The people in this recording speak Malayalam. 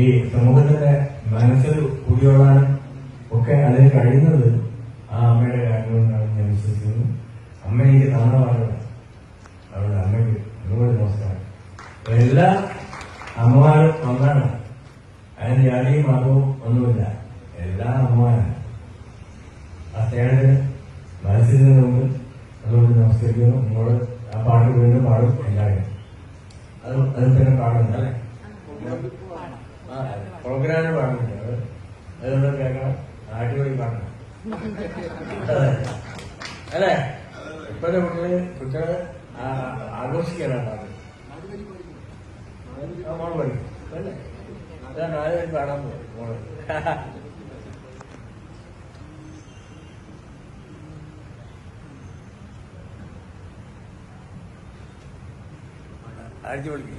ഈ സമൂഹത്തിന്റെ മനസ്സിൽ കുടിയോളാനും ഒക്കെ അതിന് കഴിയുന്നത് ആ അമ്മയുടെ കാരണം കൊണ്ടാണ് ഞാൻ വിശ്വസിക്കുന്നു. അമ്മ എനിക്ക് തന്ന പാടുകൾ അവരുടെ അമ്മയ്ക്ക് ഒരുപാട് നമസ്കാരം എല്ലാ അമ്മമാരും ഒന്നാണ് അതിന് ജാതിയും മതവും ഒന്നുമില്ല. എല്ലാ അമ്മമാരാണ് ആ സ്നേഹത്തിന് മനസ്സിൽ നിന്നുകൊണ്ട് അതുകൊണ്ട് നമസ്കരിക്കുന്നു. നിങ്ങളോട് ആ പാട്ട് വീണ്ടും പാടും എല്ലാവരും. അത് അതിൽ തന്നെ അല്ലേ പ്രോഗ്രാമിന് പാടുന്നുണ്ട്. അത് അതുകൊണ്ട് കേൾക്കണം? അടിപൊളി പാടണം. അതെ. അല്ലേ? ഇപ്പോഴത്തെ കുട്ടികൾ കുട്ടികളെ ആഘോഷിക്കാനാണ് പാടുന്നത്. പോകും മോൾ അടിച്ചു പൊളിക്കും